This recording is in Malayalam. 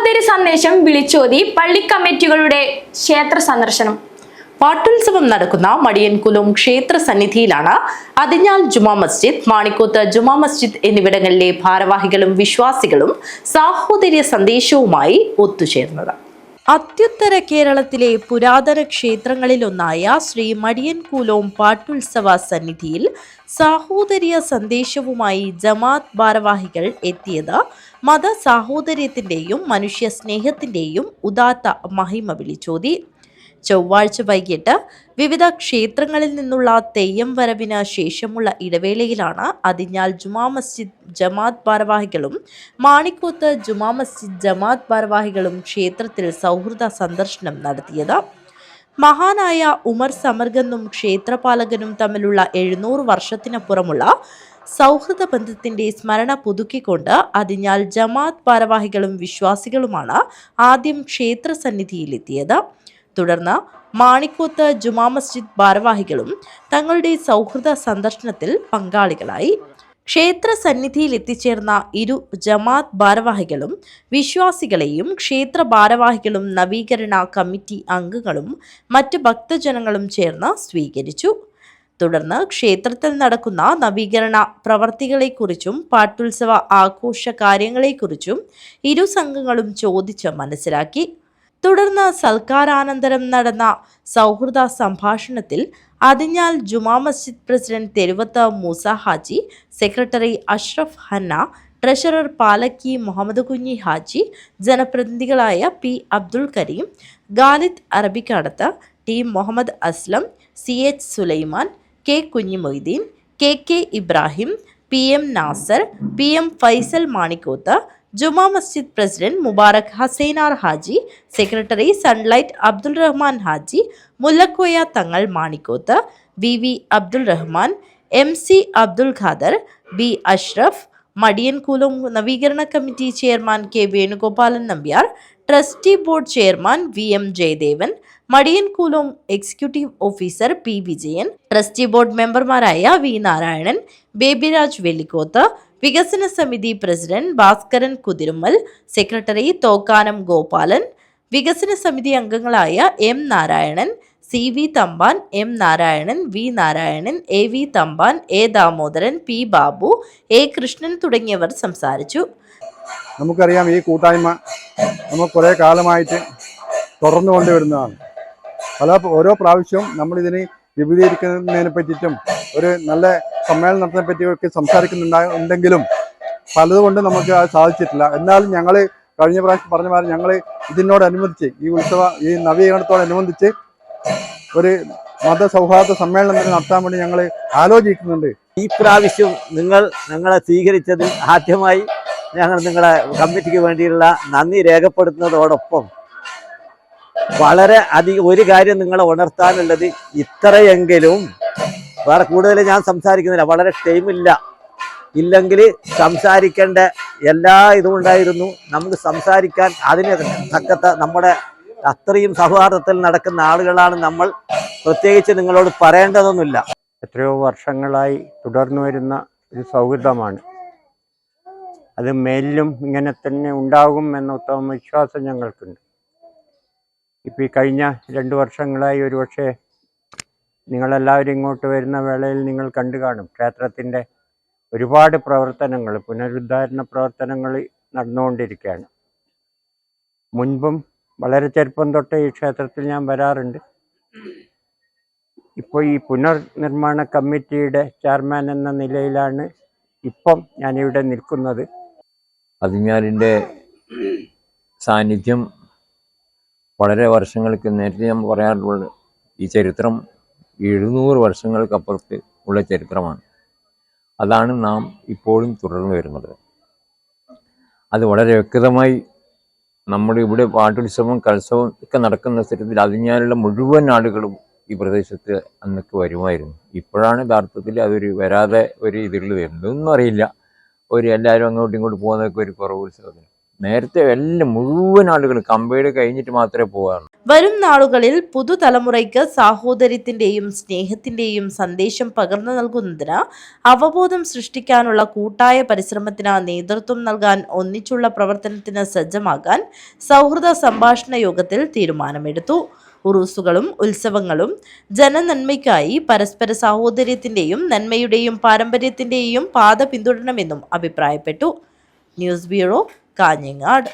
സാഹോദര്യ സന്ദേശം വിളിച്ചോതി പള്ളി കമ്മിറ്റികളുടെ ക്ഷേത്ര സന്ദർശനം. പാട്ടുത്സവം നടക്കുന്ന മടിയൻകുലം ക്ഷേത്ര സന്നിധിയിലാണ് അതിഞ്ഞാൽ ജുമാ മസ്ജിദ് മാണിക്കോത്ത് ജുമാ മസ്ജിദ് എന്നിവിടങ്ങളിലെ ഭാരവാഹികളും വിശ്വാസികളും സാഹോദര്യ സന്ദേശവുമായി ഒത്തുചേർന്നത്. അത്യുത്തര കേരളത്തിലെ പുരാതന ക്ഷേത്രങ്ങളിലൊന്നായ ശ്രീ മടിയൻകൂലോം പാട്ടുത്സവ സന്നിധിയിൽ സാഹോദര്യ സന്ദേശവുമായി ജമാഅത്ത് ഭാരവാഹികൾ എത്തിയത് മത സാഹോദര്യത്തിന്റെയും മനുഷ്യ സ്നേഹത്തിന്റെയും ഉദാത്ത മഹിമ വിളിച്ചോതി. ചൊവ്വാഴ്ച വൈകിട്ട് വിവിധ ക്ഷേത്രങ്ങളിൽ നിന്നുള്ള തെയ്യം വരവിന് ശേഷമുള്ള ഇടവേളയിലാണ് അതിഞ്ഞാൽ ജുമാ മസ്ജിദ് ജമാത് ഭാരവാഹികളും മാണിക്കോത്ത് ജുമാ മസ്ജിദ് ജമാത് ഭാരവാഹികളും ക്ഷേത്രത്തിൽ സൗഹൃദ സന്ദർശനം നടത്തിയത്. മഹാനായ ഉമർ സമർഗന്നും ക്ഷേത്രപാലകനും തമ്മിലുള്ള എഴുന്നൂറ് വർഷത്തിനപ്പുറമുള്ള സൗഹൃദ ബന്ധത്തിന്റെ സ്മരണ പുതുക്കിക്കൊണ്ട് അതിഞ്ഞാൽ ജമാഅത്ത് ഭാരവാഹികളും വിശ്വാസികളുമാണ് ആദ്യം ക്ഷേത്ര സന്നിധിയിലെത്തിയത്. തുടർന്ന് മാണിക്കോത്ത് ജുമാ മസ്ജിദ് ഭാരവാഹികളും തങ്ങളുടെ സൗഹൃദ സന്ദർശനത്തിൽ പങ്കാളികളായി. ക്ഷേത്ര സന്നിധിയിൽ എത്തിച്ചേർന്ന ഇരു ജമാഅത്ത് ഭാരവാഹികളും വിശ്വാസികളെയും ക്ഷേത്ര ഭാരവാഹികളും നവീകരണ കമ്മിറ്റി അംഗങ്ങളും മറ്റ് ഭക്തജനങ്ങളും ചേർന്ന് സ്വീകരിച്ചു. തുടർന്ന് ക്ഷേത്രത്തിൽ നടക്കുന്ന നവീകരണ പ്രവർത്തികളെക്കുറിച്ചും പാട്ടുത്സവ ആഘോഷ കാര്യങ്ങളെക്കുറിച്ചും ഇരു സംഘങ്ങളും ചോദിച്ച് മനസ്സിലാക്കി. തുടർന്ന് സൽക്കാരാനന്തരം നടന്ന സൗഹൃദ സംഭാഷണത്തിൽ Athinjal Juma Masjid president Theruvath Moosa Haji secretary Ashraf Hanna treasurer Palakki Muhammad Kunhi Haji ജനപ്രതിനിധികളായ P Abdul Kareem Khalid Arabikkadath T Muhammad Aslam C H Sulaiman K Kunhimoideen K K Ibrahim P M Nasar P M Faisal Manikkoth Juma Masjid president Mubarak Hasainar Haji secretary sunlight Abdul Rahman Haji Mullakoya Thangal Manikkoth V V Abdul Rahman M C Abdul Khader B Ashraf Madiyankoolam നവീകരണ committee chairman K Venugopalan Nambiar trustee board chairman V M Jayadevan Madiyankoolam executive officer P Vijayan trustee board മെമ്പർമാരായ വി നാരായണൻ ബേബിരാജ് വെള്ളിക്കോത്ത് വികസന സമിതി പ്രസിഡന്റ് ഭാസ്കരൻ കുതിരുമ്മൽ സെക്രട്ടറി തോക്കാനം ഗോപാലൻ വികസന സമിതി അംഗങ്ങളായ M Narayanan C V Thampan M Narayanan V Narayanan A V Thampan A Damodaran P Babu A Krishnan തുടങ്ങിയവർ സംസാരിച്ചു. നമുക്കറിയാം ഈ കൂട്ടായ്മ നമ്മൾ കുറേ കാലമായിട്ട് തുടർന്നു കൊണ്ടുവരുന്നതാണ്. പല ഓരോ പ്രാവശ്യവും നമ്മളിതിനെ വിപുലീകരിക്കുന്നതിനെ പറ്റിയിട്ടും ഒരു നല്ല സമ്മേളനം നടത്തിനെ പറ്റിയൊക്കെ സംസാരിക്കുന്നുണ്ടാ ഉണ്ടെങ്കിലും പലതുകൊണ്ട് നമുക്ക് അത് സാധിച്ചിട്ടില്ല. എന്നാലും ഞങ്ങൾ കഴിഞ്ഞ പ്രാവശ്യം പറഞ്ഞ മാതിരി ഞങ്ങൾ ഇതിനോടനുബന്ധിച്ച് ഈ ഉത്സവ ഈ നവീകരണത്തോടനുബന്ധിച്ച് ഒരു മതസൗഹാർദ്ദ സമ്മേളനം തന്നെ നടത്താൻ വേണ്ടി ഞങ്ങൾ ആലോചിക്കുന്നുണ്ട്. ഈ പ്രാവശ്യം നിങ്ങൾ ഞങ്ങളെ സ്വീകരിച്ചതിൽ ആദ്യമായി ഞങ്ങൾ നിങ്ങളെ കമ്മിറ്റിക്ക് വേണ്ടിയുള്ള നന്ദി രേഖപ്പെടുത്തുന്നതോടൊപ്പം വളരെ അധികം ഒരു കാര്യം നിങ്ങളെ ഉണർത്താനുള്ളത് ഇത്രയെങ്കിലും വേറെ കൂടുതൽ ഞാൻ സംസാരിക്കുന്നില്ല. വളരെ ടൈമില്ല ഇല്ലെങ്കിൽ സംസാരിക്കേണ്ട എല്ലാ ഇതും ഉണ്ടായിരുന്നു. നമുക്ക് സംസാരിക്കാൻ അതിന് തക്കത്ത നമ്മുടെ അത്രയും സൗഹാർദ്ദത്തിൽ നടക്കുന്ന ആളുകളാണ് നമ്മൾ. പ്രത്യേകിച്ച് നിങ്ങളോട് പറയേണ്ടതൊന്നുമില്ല. എത്രയോ വർഷങ്ങളായി തുടർന്നു വരുന്ന ഒരു സൗഹൃദമാണ്. അത് മേലിലും ഇങ്ങനെ തന്നെ ഉണ്ടാകും എന്ന ഉത്തമ വിശ്വാസം ഞങ്ങൾക്കുണ്ട്. ഇപ്പം ഈ കഴിഞ്ഞ രണ്ട് വർഷങ്ങളായി ഒരുപക്ഷെ നിങ്ങളെല്ലാവരും ഇങ്ങോട്ട് വരുന്ന വേളയിൽ നിങ്ങൾ കണ്ടു കാണും. ക്ഷേത്രത്തിന്റെ ഒരുപാട് പ്രവർത്തനങ്ങൾ പുനരുദ്ധാരണ പ്രവർത്തനങ്ങൾ നടന്നുകൊണ്ടിരിക്കുകയാണ്. മുൻപും വളരെ ചെറുപ്പം തൊട്ട് ഈ ക്ഷേത്രത്തിൽ ഞാൻ വരാറുണ്ട്. ഇപ്പോൾ ഈ പുനർനിർമ്മാണ കമ്മിറ്റിയുടെ ചെയർമാൻ എന്ന നിലയിലാണ് ഇപ്പം ഞാനിവിടെ നിൽക്കുന്നത്. അതിഞ്ഞാലിന്റെ സാന്നിധ്യം വളരെ വർഷങ്ങൾക്ക് നേരത്തെ ഞാൻ പറയാറുള്ളത്. ഈ ചരിത്രം എഴുന്നൂറ് വർഷങ്ങൾക്കപ്പുറത്ത് ഉള്ള ചരിത്രമാണ്. അതാണ് നാം ഇപ്പോഴും തുടർന്നു വരുന്നത്. അത് വളരെ വ്യക്തമായി നമ്മുടെ ഇവിടെ പാട്ടുത്സവം കത്സവം ഒക്കെ നടക്കുന്ന സ്ഥലത്തിൽ അതിഞ്ഞാലുള്ള മുഴുവൻ ആളുകളും ഈ പ്രദേശത്ത് അന്നൊക്കെ വരുമായിരുന്നു. ഇപ്പോഴാണ് യഥാർത്ഥത്തിൽ അതൊരു വരാതെ ഒരു ഇതിൽ വരുന്നതെന്നും അറിയില്ല. ഒരു എല്ലാവരും അങ്ങോട്ടും ഇങ്ങോട്ടും പോകുന്നതൊക്കെ ഒരു കുറവ് ഉത്സവത്തിന്. നേരത്തെ എല്ലാം മുഴുവൻ ആളുകളും കമ്പയുടെ കഴിഞ്ഞിട്ട് മാത്രമേ പോകാറുള്ളൂ വരും നാളുകളിൽ പുതുതലമുറയ്ക്ക് സാഹോദര്യത്തിന്റെയും സ്നേഹത്തിന്റെയും സന്ദേശം പകർന്നു നൽകുന്നതിന് അവബോധം സൃഷ്ടിക്കാനുള്ള കൂട്ടായ പരിശ്രമത്തിന് നേതൃത്വം നൽകാൻ ഒന്നിച്ചുള്ള പ്രവർത്തനത്തിന് സജ്ജമാകാൻ സൗഹൃദ സംഭാഷണ യോഗത്തിൽ തീരുമാനമെടുത്തു. ഉറൂസുകളും ഉത്സവങ്ങളും ജനനന്മയ്ക്കായി പരസ്പര സാഹോദര്യത്തിന്റെയും നന്മയുടെയും പാരമ്പര്യത്തിന്റെയും പാത പിന്തുടരണമെന്നും അഭിപ്രായപ്പെട്ടു. News bureau Kanhangad.